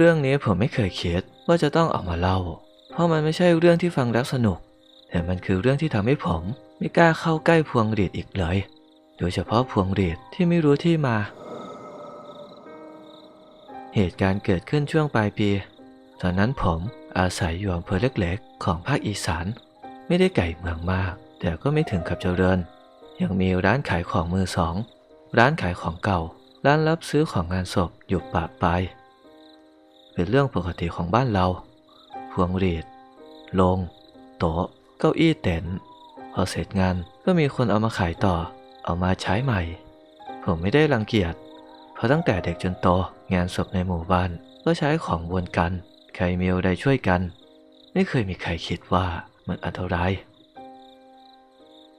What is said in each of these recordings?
เรื่องนี้ผมไม่เคยคิดว่าจะต้องเออกมาเล่า เพราะมันไม่ใช่เรื่องที่ฟังแล้วสนุก แต่มันคือเรื่องที่ทำให้ผมไม่กล้าเข้าใกล้พวงหรีดอีกเลย โดยเฉพาะพวงหรีดที่ไม่รู้ที่มา เหตุการณ์เกิดขึ้นช่วงปลายปี ตอนนั้นผมอาศัยอยู่อำเภอเล็กๆ ของภาคอีสาน ไม่ได้ไก่เมืองมาก แต่ก็ไม่ถึงกับเจริญ ยังมีร้านขายของมือสอง ร้านขายของเก่า ร้านรับซื้อของงานศพอยู่ปะปาย เป็นเรื่องปกติของบ้านเรา พวงหรีด ลง โต๊ะ เก้าอี้เต็นท์พอเสร็จงานก็มีคนเอามาขายต่อ เอามาใช้ใหม่ ผมไม่ได้รังเกียจ เพราะตั้งแต่เด็กจนโตงานศพในหมู่บ้านก็ใช้ของวนกัน ใครมีอะไรช่วยกัน ไม่เคยมีใครคิดว่ามันอันตราย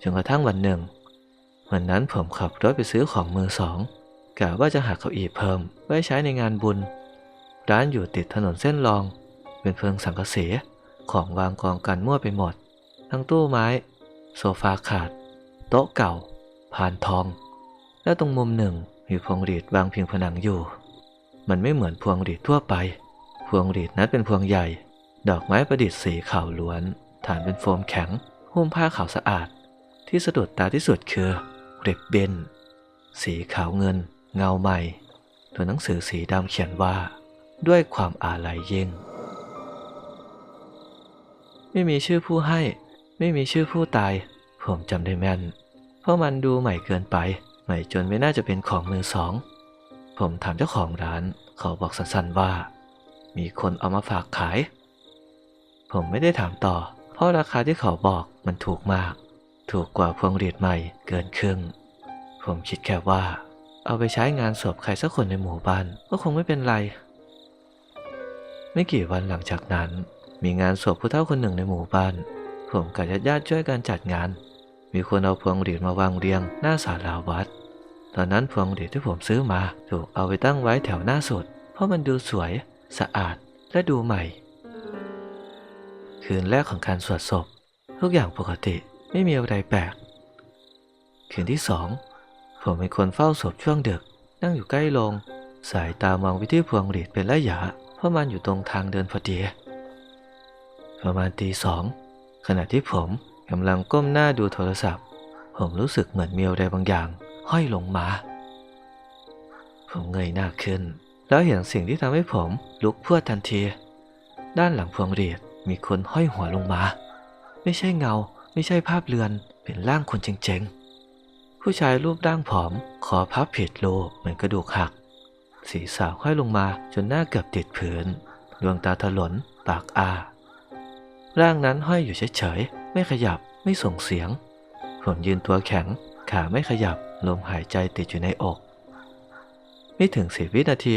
จนกระทั่งวันหนึ่ง วันนั้นผมขับรถไปซื้อของมือสองกะว่าจะหาเก้าอี้เพิ่มไว้ใช้ในงานบุญ ร้านอยู่ติดถนนเส้นรอง เป็นเพิงสังกะสีของวางกองกันมั่วไปหมด ทั้งตู้ไม้ โซฟาขาด โต๊ะเก่าพานทอง และตรงมุมหนึ่งมีพวงหรีดวางเพียงผนังอยู่ มันไม่เหมือนพวงหรีดทั่วไป พวงหรีดนั้นเป็นพวงใหญ่ ดอกไม้ประดิษฐ์สีขาวล้วน ฐานเป็นโฟมแข็ง หุ้มผ้าขาวสะอาด ที่สะดุดตาที่สุดคือเรบเบนสีขาวเงิน เงาใหม่ ตัวหนังสือสีดำเขียนว่า ด้วยความอาลัยยิ่ง ไม่มีชื่อผู้ให้ ไม่มีชื่อผู้ตาย ผมจำได้แม่น เพราะมันดูใหม่เกินไป ใหม่จนไม่น่าจะเป็นของมือสอง ผมถามเจ้าของร้าน เขาบอกสั้นๆว่า มีคนเอามาฝากขาย ผมไม่ได้ถามต่อ เพราะราคาที่เขาบอกมันถูกมาก ถูกกว่าพวงหรีดใหม่เกินครึ่ง ผมคิดแค่ว่าเอาไปใช้งานศพใครสักคนในหมู่บ้านก็คงไม่เป็นไร ไม่กี่วันหลังจากนั้น มีงานศพผู้เฒ่าคนหนึ่งในหมู่บ้าน ผมกับญาติญาติช่วยกันจัดงาน มีคนเอาพวงหรีดมาวางเรียงหน้าศาลาวัด ตอนนั้นพวงหรีดที่ผมซื้อมาถูกเอาไปตั้งไว้แถวหน้าสุด เพราะมันดูสวย สะอาดและดูใหม่ คืนแรกของการสวดศพ ทุกอย่างปกติไม่มีอะไรแปลก คืนที่สองผมเป็นคนเฝ้าศพช่วงดึก นั่งอยู่ใกล้ลง สายตามองไปที่พวงหรีดเป็นระยะ เพราะมันอยู่ตรงทางเดินพอดี ประมาณตีสองขณะที่ผมกำลังก้มหน้าดูโทรศัพท์ ผมรู้สึกเหมือนมีอะไรบางอย่าง ห้อยลงมา ผมเงยหน้าขึ้น แล้วเห็นสิ่งที่ทำให้ผมลุกพรวดทันที ด้านหลังพวงหรีดมีคนห้อยหัวลงมา ไม่ใช่เงา ไม่ใช่ภาพเลือนเป็นร่างคนเจ๋งๆผู้ชายรูปร่างผอมคอพับผิดรูปเหมือนกระดูกหัก ศีรษะห้อยลงมาจนหน้าเกือบติดพื้น ดวงตาถลน ปากอา ร่างนั้นห้อยอยู่เฉยๆ ไม่ขยับ ไม่ส่งเสียง ผมยืนตัวแข็ง ขาไม่ขยับ ลมหายใจติดอยู่ในอก ไม่ถึงสิบวินาที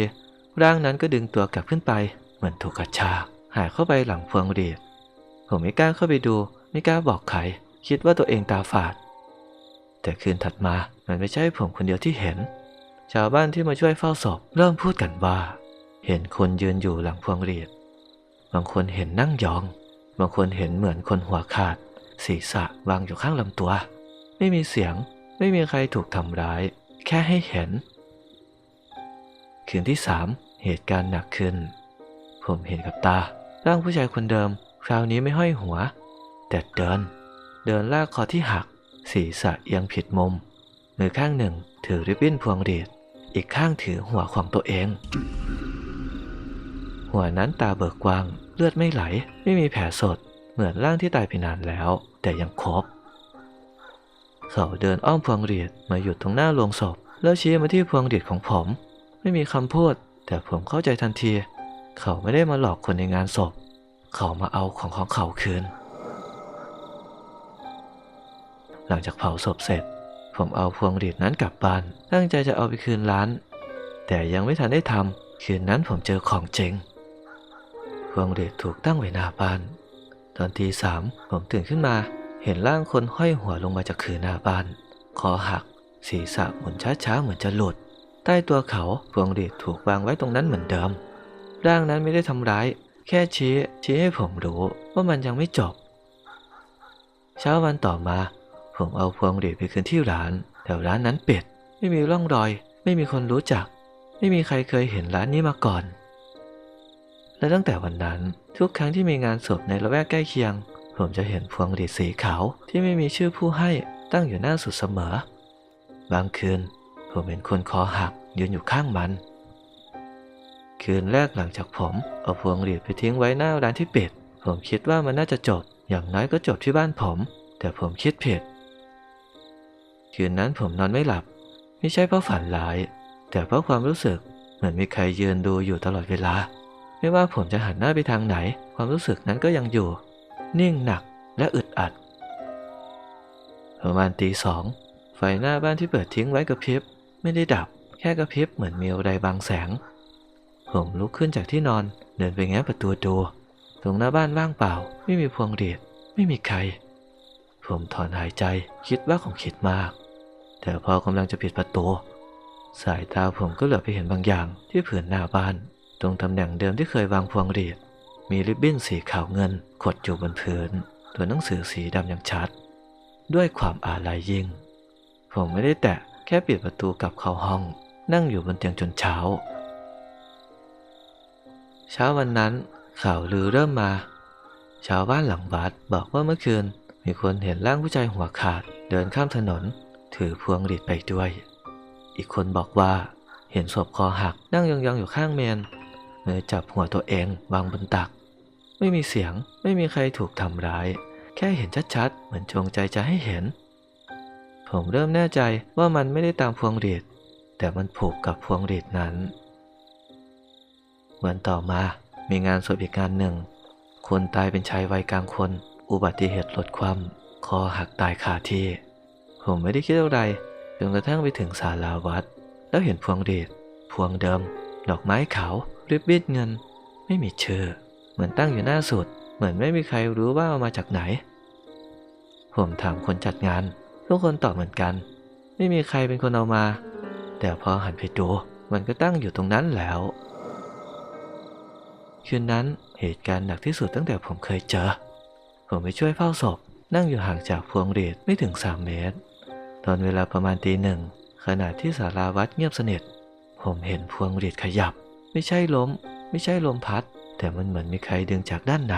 ร่างนั้นก็ดึงตัวกลับขึ้นไป เหมือนถูกกระชาก หายเข้าไปหลังพวงหรีดผมไม่กล้าเข้าไปดู ไม่กล้าบอกใคร คิดว่าตัวเองตาฝาด แต่คืนถัดมา มันไม่ใช่ผมคนเดียวที่เห็น ชาวบ้านที่มาช่วยเฝ้าศพเริ่มพูดกันว่า เห็นคนยืนอยู่หลังพวงหรีด บางคนเห็นนั่งยอง บางคนเห็นเหมือนคนหัวขาด ศีรษะวางอยู่ข้างลำตัว ไม่มีเสียง ไม่มีใครถูกทำร้าย แค่ให้เห็น คืนที่สามเหตุการณ์หนักขึ้น ผมเห็นกับตา ร่างผู้ชายคนเดิม คราวนี้ไม่ห้อยหัว แต่เดิน เดินลากคอที่หัก ศีรษะเอียงผิดมุม มือข้างหนึ่งถือริบบิ้นพวงหรีด อีกข้างถือหัวของตัวเอง หัวนั้นตาเบิกกว้าง เลือดไม่ไหล ไม่มีแผลสด เหมือนร่างที่ตายไปนานแล้ว แต่ยังครบเขาเดินอ้อมพวงหรีดมาหยุดตรงหน้าโลงศพ แล้วชี้มาที่พวงหรีดของผม ไม่มีคำพูด แต่ผมเข้าใจทันที เขาไม่ได้มาหลอกคนในงานศพ เขามาเอาของของเขาคืน หลังจากเผาศพเสร็จ ผมเอาพวงหรีดนั้นกลับบ้าน ตั้งใจจะเอาไปคืนร้าน แต่ยังไม่ทันได้ทำคืนนั้นผมเจอของเจ๋งพวงหรีดถูกตั้งไว้หน้าบ้าน ตอนตีสามผมตื่นขึ้นมาเห็นร่างคนห้อยหัวลงมาจากคือหน้าบ้าน คอหัก ศีรษะหมุนช้าๆเหมือนจะหลุด ใต้ตัวเขาพวงหรีดถูกวางไว้ตรงนั้นเหมือนเดิม ร่างนั้นไม่ได้ทำร้าย แค่ชี้ชี้ให้ผมรู้ว่ามันยังไม่จบ เช้าวันต่อมา ผมเอาพวงหรีดไปคืนที่ร้านแต่ร้านนั้นปิด ไม่มีร่องรอย ไม่มีคนรู้จัก ไม่มีใครเคยเห็นร้านนี้มาก่อน และตั้งแต่วันนั้นทุกครั้งที่มีงานศพในละแวกใกล้เคียง ผมจะเห็นพวงหรีดสีขาวที่ไม่มีชื่อผู้ให้ตั้งอยู่หน้าสุดเสมอ บางคืน ผมเห็นคนคอหักยืนอยู่ข้างมัน คืนแรกหลังจากผมเอาพวงหรีดไปทิ้งไว้หน้าร้านที่ปิด ผมคิดว่ามันน่าจะจบ อย่างน้อยก็จบที่บ้านผม แต่ผมคิดผิด คืนนั้นผมนอนไม่หลับ ไม่ใช่เพราะฝันร้าย แต่เพราะความรู้สึกเหมือนมีใครยืนดูอยู่ตลอดเวลา ไม่ว่าผมจะหันหน้าไปทางไหน ความรู้สึกนั้นก็ยังอยู่ นิ่งหนักและอึดอัดประมาณตีสองไฟหน้าบ้านที่เปิดทิ้งไว้กระพริบ ไม่ได้ดับ แค่กระพริบเหมือนมีอะไรบางแสง ผมลุกขึ้นจากที่นอนเดินไปแง้ประตูดูตรงหน้าบ้านว่างเปล่า ไม่มีพวงหรีดไม่มีใคร ผมถอนหายใจคิดว่าคงคิดมาก แต่พอกำลังจะปิดประตู สายตาผมก็เหลือบไปเห็นบางอย่างที่ผืนหน้าบ้าน ตรงตำแหน่งเดิมที่เคยวางพวงหรีดมีริบบิ้นสีขาวเงินขดอยู่บนพื้น ตัวหนังสือสีดำอย่างชัด ด้วยความอาลัยยิ่ง ผมไม่ได้แตะแค่ปิดประตูกลับเข้าห้อง นั่งอยู่บนเตียงจนเช้า เช้าวันนั้นข่าวลือเริ่มมา ชาวบ้านหลังวัดบอกว่าเมื่อคืน มีคนเห็นร่างผู้ชายหัวขาด เดินข้ามถนน ถือพวงหรีดไปด้วย อีกคนบอกว่าเห็นศพคอหักนั่งยองๆอยู่ข้างเมนมือจับหัวตัวเองวางบนตัก ไม่มีเสียงไม่มีใครถูกทำร้าย แค่เห็นชัดๆ เหมือนจงใจจะให้เห็น ผมเริ่มแน่ใจว่ามันไม่ได้ตามพวงหรีดแต่มันผูกกับพวงหรีดนั้น วันต่อมามีงานศพอีกงานหนึ่ง คนตายเป็นชายวัยกลางคน อุบัติเหตุรถคว่ำคอหักตายคาที่ ผมไม่ได้คิดอะไรจนกระทั่งไปถึงศาลาวัด แล้วเห็นพวงหรีดพวงเดิมดอกไม้ขาวริบบิ้นเงิน ไม่มีเชื่อเหมือนตั้งอยู่หน้าสุด เหมือนไม่มีใครรู้ว่าเอามาจากไหน ผมถามคนจัดงาน ทุกคนตอบเหมือนกัน ไม่มีใครเป็นคนเอามา แต่พอหันไปดูมันก็ตั้งอยู่ตรงนั้นแล้วคืนนั้นเหตุการณ์หนักที่สุดตั้งแต่ผมเคยเจอ ผมไปช่วยเฝ้าศพนั่งอยู่ห่างจากพวงหรีดไม่ถึง 3 เมตร ตอนเวลาประมาณตีหนึ่งขณะที่ศาลาวัดเงียบสนิท ผมเห็นพวงหรีดขยับ ไม่ใช่ล้ม ไม่ใช่ลมพัด แต่มันเหมือนมีใครดึงจากด้านใน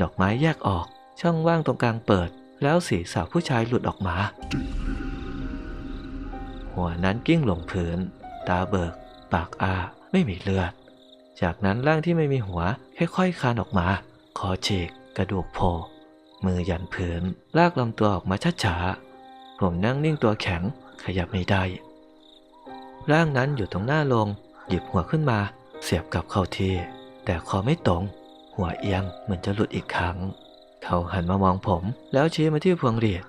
ดอกไม้แยกออก ช่องว่างตรงกลางเปิด แล้วศีรษะผู้ชายหลุดออกมา หัวนั้นกิ้งหลงพื้น ตาเบิก ปากอา ไม่มีเลือด จากนั้นร่างที่ไม่มีหัวค่อยๆคานออกมา คอฉีกกระดูกโผล่มือยันพื้นลากลำตัวออกมาช้าๆ ผมนั่งนิ่งตัวแข็งขยับไม่ได้ ร่างนั้นอยู่ตรงหน้าลง หยิบหัวขึ้นมา เสียบกับเข้าที่ แต่คอไม่ตรง หัวเอียงเหมือนจะหลุดอีกครั้ง เขาหันมามองผมแล้วชี้มาที่พวงหรีด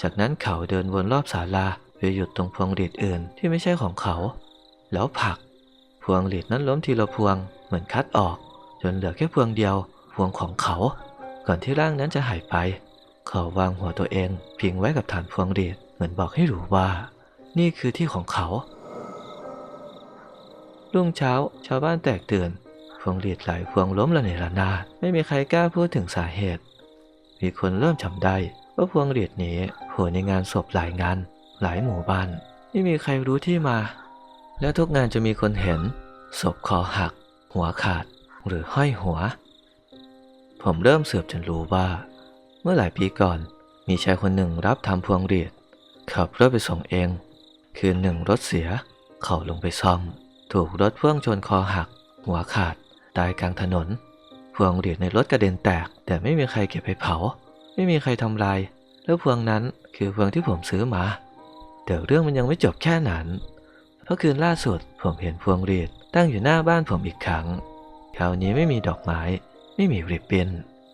จากนั้นเขาเดินวนรอบศาลาไปหยุดตรงพวงหรีดอื่นที่ไม่ใช่ของเขา แล้วผลัก พวงหลีดนั้นล้มทีละพวงเหมือนคัดออก จนเหลือแค่พวงเดียวพวงของเขา ก่อนที่ร่างนั้นจะหายไป เขาวางหัวตัวเองพิงไว้กับฐานพวงหลีดเหมือนบอกให้รู้ว่า นี่คือที่ของเขา รุ่งเช้าชาวบ้านแตกตื่น พวงหลีดหลายพวงล้มละเนระนาดไม่มีใครกล้าพูดถึงสาเหตุ มีคนเริ่มจำได้ว่าพวงหลีดนี้โผล่ในงานศพหลายงาน หลายหมู่บ้านไม่มีใครรู้ที่มา และทุกงานจะมีคนเห็นศพคอหัก หัวขาดหรือห้อยหัว ผมเริ่มเสือบจนรู้ว่า มื่อหลายปีก่อน มีชายคนหนึ่งรับทำพวงหรีดขับรถไปส่งเอง คืนหนึ่งรถเสีย เขาลงไปซ่อม ถูกรถพ่วงชนคอหัก หัวขาด ตายกลางถนน พวงหรีดในรถกระเด็นแตก แต่ไม่มีใครเก็บไปเผา ไม่มีใครทำลาย แล้วพวงนั้นคือพวงที่ผมซื้อมา แต่เรื่องมันยังไม่จบแค่นั้นเพราะคืนล่าสุดผมเห็นพวงหรีดตั้งอยู่หน้าบ้านผมอีกครั้ง คราวนี้ไม่มีดอกไม้ ไม่มีริบบิ้น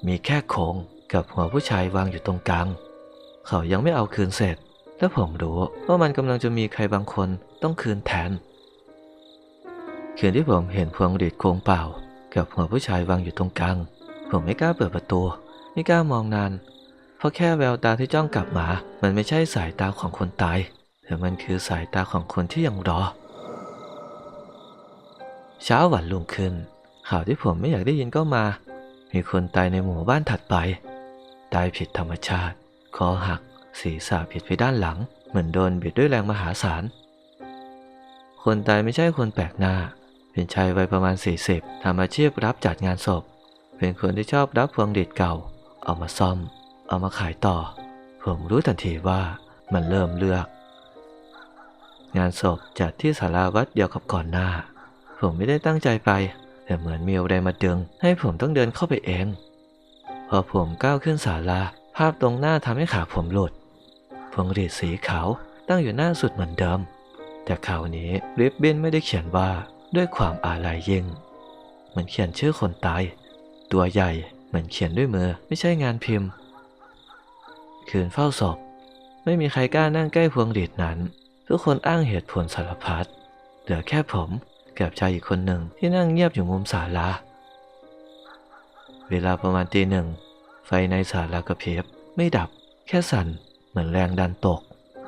มีแค่โคง กับหัวผู้ชายวางอยู่ตรงกลาง เขายังไม่เอาคืนเสร็จ และผมรู้ว่ามันกำลังจะมีใครบางคนต้องคืนแทน คืนที่ผมเห็นพวงหรีดโคงเปล่า กับหัวผู้ชายวางอยู่ตรงกลาง ผมไม่กล้าเปิดประตู ไม่กล้ามองนาน เพราะแค่แววตาที่จ้องกลับมา มันไม่ใช่สายตาของคนตาย แต่มันคือสายตาของคนที่ยังรอ เช้าวันรุ่งขึ้นข่าวที่ผมไม่อยากได้ยินก็มา มีคนตายในหมู่บ้านถัดไป ตายผิดธรรมชาติ คอหัก ศีรษะผิดไปด้านหลัง เหมือนโดนบิดด้วยแรงมหาศาล คนตายไม่ใช่คนแปลกหน้า เป็นชายวัยประมาณ 40ทำอาชีพรับจัดงานศพ เป็นคนที่ชอบรับพวงหรีดเก่า เอามาซ่อม เอามาขายต่อ ผมรู้ทันทีว่ามันเริ่มเลือก งานศพจัดที่ศาลาวัดเดียวกับก่อนหน้า ผมไม่ได้ตั้งใจไป แต่เหมือนมีอะไรมาดึง ให้ผมต้องเดินเข้าไปเอง อผมก้าวขึ้นศาลา ภาพตรงหน้าทำให้ขาผมหลุดพวงหรีดสีขาวตั้งอยู่หน้าสุดเหมือนเดิม แต่คราวนี้ริบบิ้นไม่ได้เขียนว่าด้วยความอาลัยยิ่งมันเขียนชื่อคนตาย ตัวใหญ่เหมือนเขียนด้วยมือไม่ใช่งานพิมพ์ คืนเฝ้าศพ ไม่มีใครกล้านั่งใกล้พวงหรีดนั้น ทุกคนอ้างเหตุผลสารพัดเหลือแค่ผมกับชายอีกคนหนึ่งที่นั่งเงียบอยู่มุมศาลา เวลาประมาณตีหนึ่ง ไฟในศาลากระเพริบไม่ดับ แค่สั่น เหมือนแรงดันตก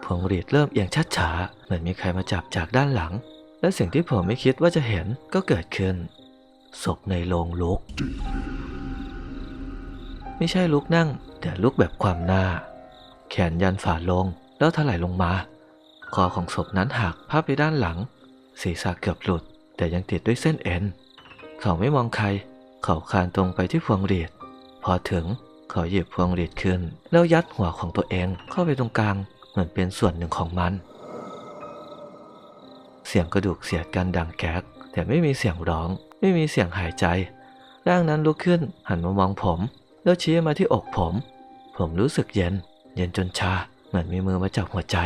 พวงหรีดเริ่มเอียงชัดช้าเหมือนมีใครมาจับจากด้านหลัง และสิ่งที่ผมไม่คิดว่าจะเห็นก็เกิดขึ้น ศพในโรงลุก ไม่ใช่ลุกนั่ง แต่ลุกแบบความหน้า แขนยันฝ่าลงแล้วถลายลงมา คอของศพนั้นหักพับไปด้านหลัง ศีรษะเกือบหลุด แต่ยังติดด้วยเส้นเอ็น เขาไม่มองใคร เขาคานตรงไปที่พวงหรีดพอถึงเขาหยิบพวงหรีดขึ้น แล้วยัดหัวของตัวเองเข้าไปตรงกลางเหมือนเป็นส่วนหนึ่งของมัน เสียงกระดูกเสียดกันดังแก๊กแต่ไม่มีเสียงร้อง ไม่มีเสียงหายใจ ร่างนั้นลุกขึ้นหันมามองผม แล้วชี้มาที่อกผม ผมรู้สึกเย็น เย็นจนชาเหมือนมีมือมาจับหัวใจ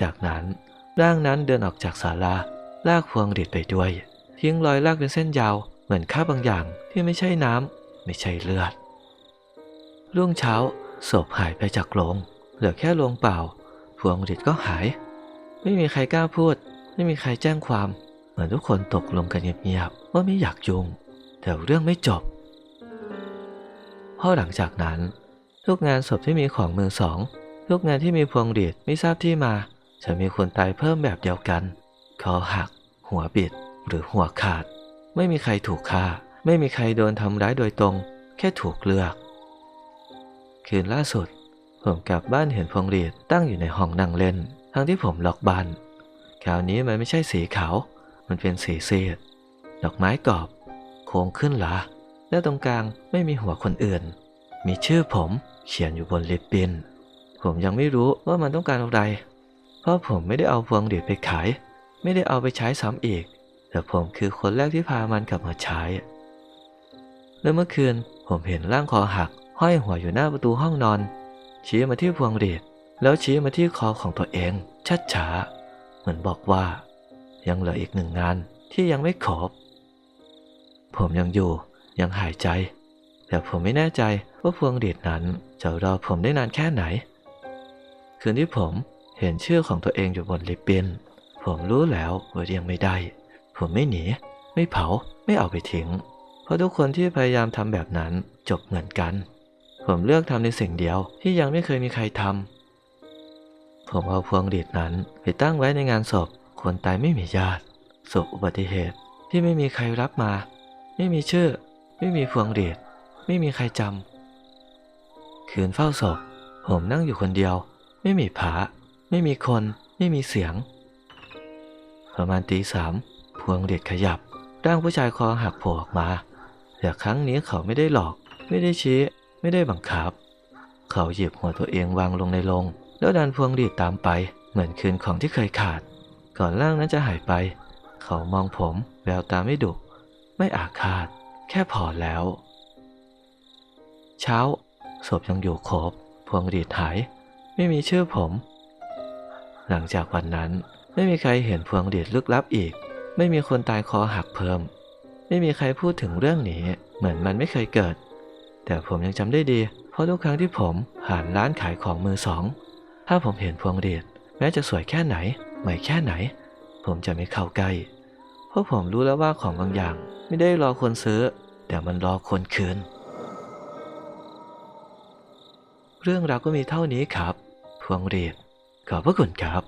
จากนั้นร่างนั้นเดินออกจากศาลาลากพวงหรีดไปด้วย ทิ้งรอยลากเป็นเส้นยาว เหมือนคราบางอย่างที่ไม่ใช่น้ำไม่ใช่เลือด รุ่งเช้าศพหายไปจากโรงเหลือแค่โรงเปล่าพวงหรีดก็หาย ไม่มีใครกล้าพูด ไม่มีใครแจ้งความ เหมือนทุกคนตกลงกันเงียบๆว่าไม่อยากยุ่งแต่เรื่องไม่จบเพราะหลังจากนั้น ทุกงานศพที่มีของมือสองทุกงานที่มีพวงหรีดไม่ทราบที่มา จะมีคนตายเพิ่มแบบเดียวกัน คอหัก หัวบิดหรือหัวขาด ไม่มีใครถูกฆ่า ไม่มีใครโดนทำร้ายโดยตรง แค่ถูกเลือก คืนล่าสุด ผมกลับบ้านเห็นพวงหรีดตั้งอยู่ในห้องนั่งเล่น ทั้งที่ผมล็อกบ้านคราวนี้มันไม่ใช่สีขาว มันเป็นสีซีดดอกไม้กรอบ โค้งขึ้นหลาและตรงกลางไม่มีหัวคนอื่น มีชื่อผมเขียนอยู่บนลิปบิน ผมยังไม่รู้ว่ามันต้องการอะไร เพราะผมไม่ได้เอาพวงหรีดไปขาย ไม่ได้เอาไปใช้ซ้ำอีก แต่ผมคือคนแรกที่พามันกลับมาใช้ แล้วเมื่อคืนผมเห็นร่างคอหัก ห้อยหัวอยู่หน้าประตูห้องนอน ชี้มาที่พวงหรีดแล้วชี้มาที่คอของตัวเองชัดช้าเหมือนบอกว่า ยังเหลืออีกหนึ่งงานที่ยังไม่ครบผมยังอยู่ยังหายใจ แต่ผมไม่แน่ใจว่าพวงหรีดนั้นจะรอผมได้นานแค่ไหน คืนที่ผมเห็นชื่อของตัวเองอยู่บนลิปบินผมรู้แล้วว่ายังไม่ได้ ผมไม่หนี ไม่เผาไม่เอาไปทิ้ง เพราะทุกคนที่พยายามทำแบบนั้นจบเหมือนกัน ผมเลือกทำในสิ่งเดียวที่ยังไม่เคยมีใครทำผมเอาพวงหรีดนั้นไปตั้งไว้ในงานศพคนตายไม่มีญาติศพอุบัติเหตุที่ไม่มีใครรับมา ไม่มีชื่อ ไม่มีพวงหรีดไม่มีใครจำคืนเฝ้าศพผมนั่งอยู่คนเดียว ไม่มีผา ไม่มีคน ไม่มีเสียง ประมาณตีสาม วงหรีดขยับ ร่างผู้ชายคอหักโผล่ออกมา แต่ครั้งนี้เขาไม่ได้หลอก ไม่ได้ชี้ ไม่ได้บังคับ เขาหยิบหัวตัวเองวางลงในลง แล้วดันพวงหรีดตามไป เหมือนคืนของที่เคยขาด ก่อนร่างนั้นจะหายไป เขามองผมแววตาไม่ดุไม่อาฆาต แค่พอแล้ว เช้าศพยังอยู่ครบ พวงหรีดหาย ไม่มีชื่อผม หลังจากวันนั้นไม่มีใครเห็นพวงหรีดลึกลับอีก ไม่มีคนตายคอหักเพิ่ม ไม่มีใครพูดถึงเรื่องนี้ เหมือนมันไม่เคยเกิด แต่ผมยังจำได้ดี เพราะทุกครั้งที่ผมผ่านร้านขายของมือสอง ถ้าผมเห็นพวงหรีดแม้จะสวยแค่ไหนใหม่แค่ไหน ผมจะไม่เข้าใกล้ เพราะผมรู้แล้วว่าของบางอย่าง ไม่ได้รอคนซื้อ แต่มันรอคนคืนเรื่องราวก็มีเท่านี้ครับ พวงหรีดขอบพระคุณครับ